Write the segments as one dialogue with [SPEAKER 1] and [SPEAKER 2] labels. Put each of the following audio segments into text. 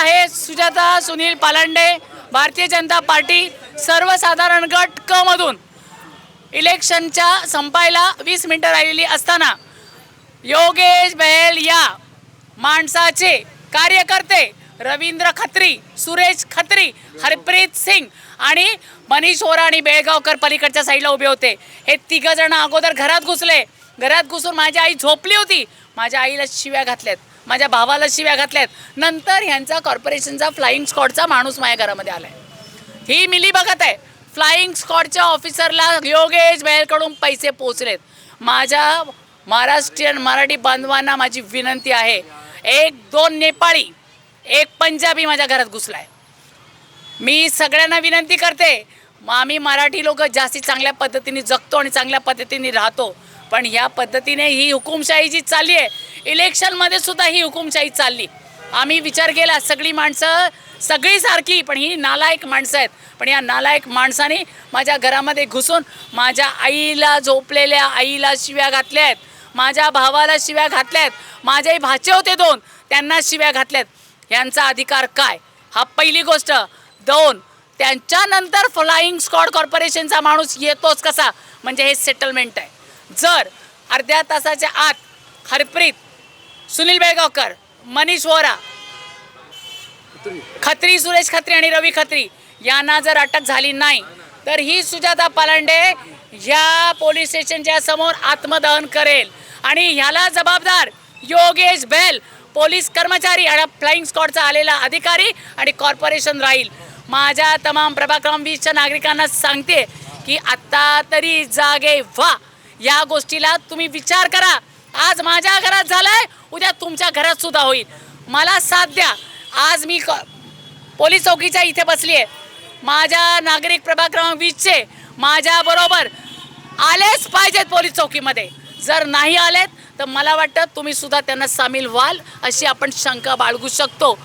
[SPEAKER 1] आहे सुजाता सुनील पालांडे भारतीय जनता पार्टी सर्वसाधारण गट क मधून. इलेक्शनच्या संपायला वीस मिनिटं राहिलेली असताना योगेश बैल या माणसाचे कार्यकर्ते रवींद्र खत्री सुरेश खत्री हरप्रीत सिंग आणि मनीष ओरा आणि बेळगावकर पलीकडच्या साईडला उभे होते. हे तिघ जण अगोदर घरात घुसले. घरात घुसून माझी आई झोपली होती. माझ्या आईला शिव्या घातल्यात. माझ्या भावाला शिव्या घातल्यात. नंतर ह्यांचा कॉर्पोरेशनचा फ्लाईंग स्कॉडचा माणूस माझ्या घरामध्ये आलाय. ही मिली बघत आहे. फ्लाईंग स्कॉडच्या ऑफिसरला योगेश बहेलकडून पैसे पोचलेत माझ्या महाराष्ट्रीयन मराठी बांधवांना माझी विनंती आहे. एक दोन नेपाळी एक पंजाबी माझ्या घरात घुसलाय. मी सगळ्यांना विनंती करते. मग आम्ही मराठी लोक जास्ती चांगल्या पद्धतीने जगतो आणि चांगल्या पद्धतीने राहतो. पण या पद्धतीने ही हुकुमशाही जी चालली आहे इलेक्शनमध्ये सुद्धा ही हुकुमशाही चालली. आम्ही विचार केला सगळी माणसं सगळी सारखी पण ही नालायक माणसं आहेत. पण या नालायक माणसाने माझ्या घरामध्ये घुसून माझ्या आईला झोपलेल्या आईला शिव्या घातल्या आहेत. माझ्या भावाला शिव्या घातल्या आहेत. माझे भाचे होते दोन त्यांना शिव्या घातल्यात यांचा अधिकार काय? हा पहिली गोष्ट. दोन त्यांच्यानंतर फ्लाईंग स्कॉड कॉर्पोरेशनचा माणूस येतोच कसा? म्हणजे हे सेटलमेंट आहे. जर अर्ध्या तासाच्या आत हरप्रीत सुनील बेळगावकर मनीष वोरा खत्री सुरेश खत्री आणि रवी खत्री यांना जर अटक झाली नाही तर ही सुजाता पालांडे ह्या पोलीस स्टेशनच्या समोर आत्मदहन करेल. आणि ह्याला जबाबदार योगेश बेल पोलीस कर्मचारी आणि फ्लाईंग स्कॉडचा आलेला अधिकारी आणि कॉर्पोरेशन राहील. माझ्या तमाम प्रभाक्रम वीसच्या नागरिकांना सांगते की आत्ता तरी जागे व्हा. या गोष्टीला तुम्ही विचार करा. आज माझ्या घरात झालंय उद्या तुमच्या घरात सुद्धा होईल. मला साथ द्या. आज मी क- पोलीस चौकीच्या इथे बसली आहे माझ्या नागरिक प्रभाग क्रमांक वीसचे माझ्या बरोबर आलेच पाहिजेत पोलीस चौकीमध्ये. जर नाही आलेत तर मला वाटतं तुम्ही सुद्धा त्यांना सामील व्हाल अशी आपण शंका बाळगू शकतो.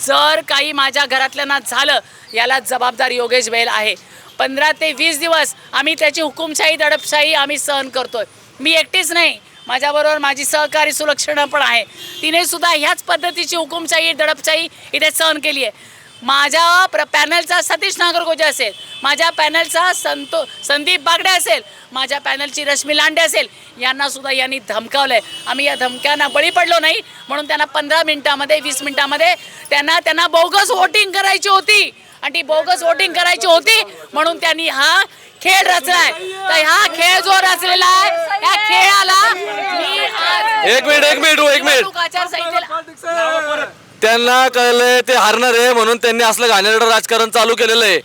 [SPEAKER 1] जर काही माझ्या घरातल्यांना झालं याला जबाबदार योगेश बैल आहे. पंधरा ते वीस दिवस आम्ही त्याची हुकुमशाही दडपशाही आम्ही सहन करतोय. मी एकटीच नाही. माझ्याबरोबर माझी सहकारी सुलक्षणा पण आहे. तिने सुद्धा ह्याच पद्धतीची हुकुमशाही दडपशाही इथे सहन केली आहे. माझ्या प्र पॅनलचा सतीश नागरगोजे असेल माझ्या पॅनलचा संतो संदीप बागडे असेल माझ्या पॅनलची रश्मी लांडे असेल यांना सुद्धा यांनी आहे आम्ही या धमक्यांना बळी पडलो नाही म्हणून त्यांना पंधरा मिनिटामध्ये वीस मिनिटामध्ये त्यांना त्यांना बोगस वोटिंग करायची होती. आणि ती बोगस वोटिंग करायची होती म्हणून त्यांनी हा खेळ रचलाय. तर हा खेळ जो रचलेला आहे या खेळाला मी आज
[SPEAKER 2] एक मिनिट एक मिनिट एक मिनिट.
[SPEAKER 1] निवडणूक आचारसंहितेला
[SPEAKER 2] त्यांना कळलंय ते हारणार आहे म्हणून त्यांनी असलं घाणेरडं राजकारण चालू केलेलं आहे.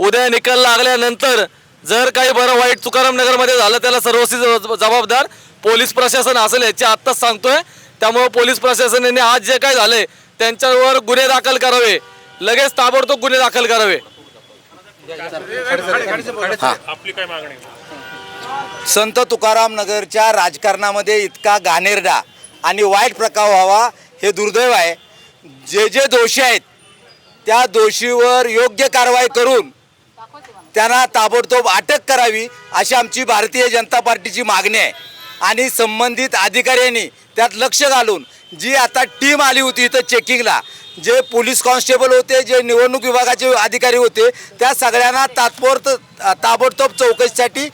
[SPEAKER 2] उद्या निकाल लागल्यानंतर जर काही बरं वाईट तुकाराम नगरमध्ये झालं त्याला सर्वस्वी जबाबदार पोलीस प्रशासन असेल याची आत्ताच सांगतोय. त्यामुळे पोलीस प्रशासनाने आज जे काय झालंय त्यांच्यावर गुन्हे दाखल करावे. लगेच ताबडतोब गुन्हे दाखल करावे.
[SPEAKER 3] आपली काय मागणी?
[SPEAKER 4] संत तुकाराम नगरच्या राजकारणामध्ये इतका घाणेरडा आणि वाईट प्रकार व्हावा हे दुर्दैव आहे. जे जे दोषी आहेत त्या दोषीवर योग्य कारवाई करून त्यांना ताबडतोब अटक करावी अशी आमची भारतीय जनता पार्टीची मागणी आहे. आणि संबंधित अधिकाऱ्यांनी त्यात लक्ष घालून जी आता टीम आली होती इथं चेकिंगला जे पोलीस कॉन्स्टेबल होते जे निवडणूक विभागाचे अधिकारी होते त्या सगळ्यांना तात्पुरत ताबडतोब चौकशीसाठी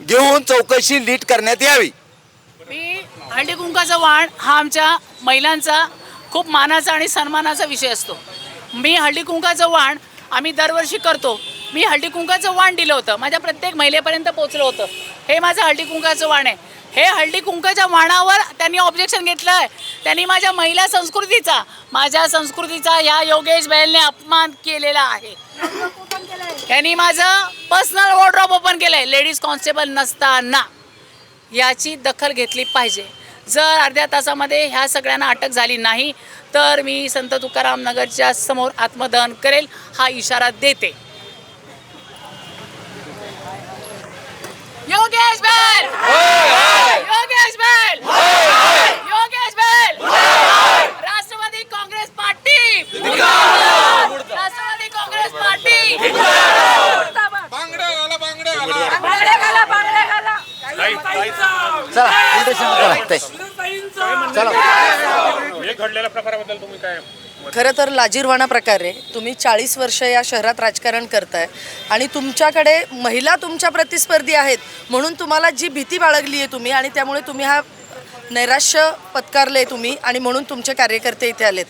[SPEAKER 4] घेऊन चौकशी लीट करण्यात यावी.
[SPEAKER 1] मी हळदी कुंकाचा वाण हा आमच्या महिलांचा खूप मानाचा आणि सन्मानाचा विषय असतो. मी हळदी कुंकाचं वाण आम्ही दरवर्षी करतो. मी हळदी कुंकाचं वाण दिलं होतं. माझ्या प्रत्येक महिलेपर्यंत पोचलं होतं. हे माझं हळदी कुंकाचं वाण आहे. हे हळदी कुंकाच्या वाणावर त्यांनी ऑब्जेक्शन घेतलं आहे त्यांनी माझ्या महिला संस्कृतीचा माझ्या संस्कृतीचा या योगेश बैलने अपमान केलेला आहे. यांनी माझं पर्सनल वॉर्ड्रॉप ओपन केलं आहे लेडीज कॉन्स्टेबल नसताना याची दखल घेतली पाहिजे. जर अर्ध्या तासामध्ये ह्या सगळ्यांना अटक झाली नाही तर मी संत तुकाराम नगरच्या समोर आत्मदहन करेल हा इशारा देते. योगेश बेल
[SPEAKER 3] घाला घडलेल्या प्रकाराबद्दल तुम्ही काय?
[SPEAKER 5] खरं तर लाजीरवाणा प्रकार आहे. तुम्ही चाळीस वर्ष या शहरात राजकारण करताय आणि तुमच्याकडे महिला तुमच्या प्रतिस्पर्धी आहेत म्हणून तुम्हाला जी भीती बाळगली आहे तुम्ही आणि त्यामुळे तुम्ही हा नैराश्य पत्कारले तुम्ही आणि म्हणून तुमचे कार्यकर्ते इथे आलेत.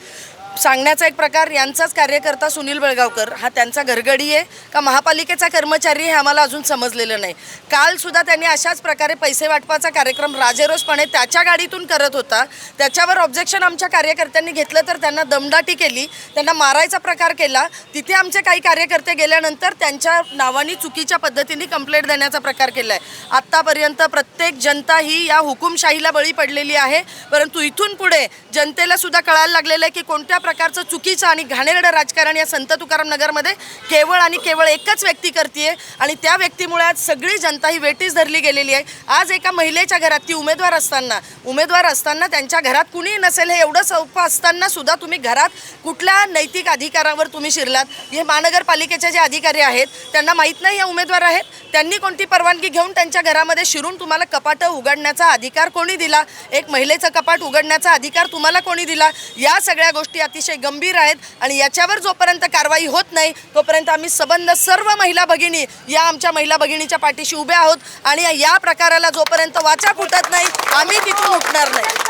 [SPEAKER 5] सांगण्याचा एक प्रकार यांचाच कार्यकर्ता सुनील बेळगावकर. हा त्यांचा घरगडी आहे का महापालिकेचा कर्मचारी हे आम्हाला अजून समजलेलं नाही. कालसुद्धा त्यांनी अशाच प्रकारे पैसे वाटपाचा कार्यक्रम राजेरोसपणे त्याच्या गाडीतून करत होता. त्याच्यावर ऑब्जेक्शन आमच्या कार्यकर्त्यांनी घेतलं तर त्यांना दमदाटी केली त्यांना मारायचा प्रकार केला. तिथे आमचे काही कार्यकर्ते गेल्यानंतर त्यांच्या नावाने चुकीच्या पद्धतीने कंप्लेंट देण्याचा प्रकार केला आहे आत्तापर्यंत प्रत्येक जनता ही या हुकुमशाहीला बळी पडलेली आहे. परंतु इथून पुढे जनतेला सुद्धा कळायला लागलेलं आहे की कोणत्या प्रकारचं चुकीचं आणि घाणेरडं राजकारण या संत तुकाराम नगरमध्ये केवळ आणि केवळ एकच व्यक्ती करते आणि त्या व्यक्तीमुळे आज सगळी जनता ही वेटीस धरली गेलेली आहे. आज एका महिलेच्या घरात ती उमेदवार असताना उमेदवार असताना त्यांच्या घरात कुणीही नसेल हे एवढं सोपं असताना सुद्धा तुम्ही घरात कुठल्या नैतिक अधिकारावर तुम्ही शिरलात? हे महानगरपालिकेचे जे अधिकारी आहेत त्यांना माहीत नाही हे उमेदवार आहेत. त्यांनी कोणती परवानगी घेऊन त्यांच्या घरामध्ये शिरून तुम्हाला कपाटं उघडण्याचा अधिकार कोणी दिला? एक महिलेचं कपाट उघडण्याचा अधिकार तुम्हाला कोणी दिला? या सगळ्या गोष्टी अतिशय गंभीर आहेत आणि याच्यावर जोपर्यंत कारवाई होत नाही तोपर्यंत आम्ही सबंध सर्व महिला भगिनी या आमच्या महिला भगिनीच्या पाठीशी उभ्या आहोत आणि या प्रकाराला जोपर्यंत वाचा फुटत नाही आम्ही तिथून उठणार नाही.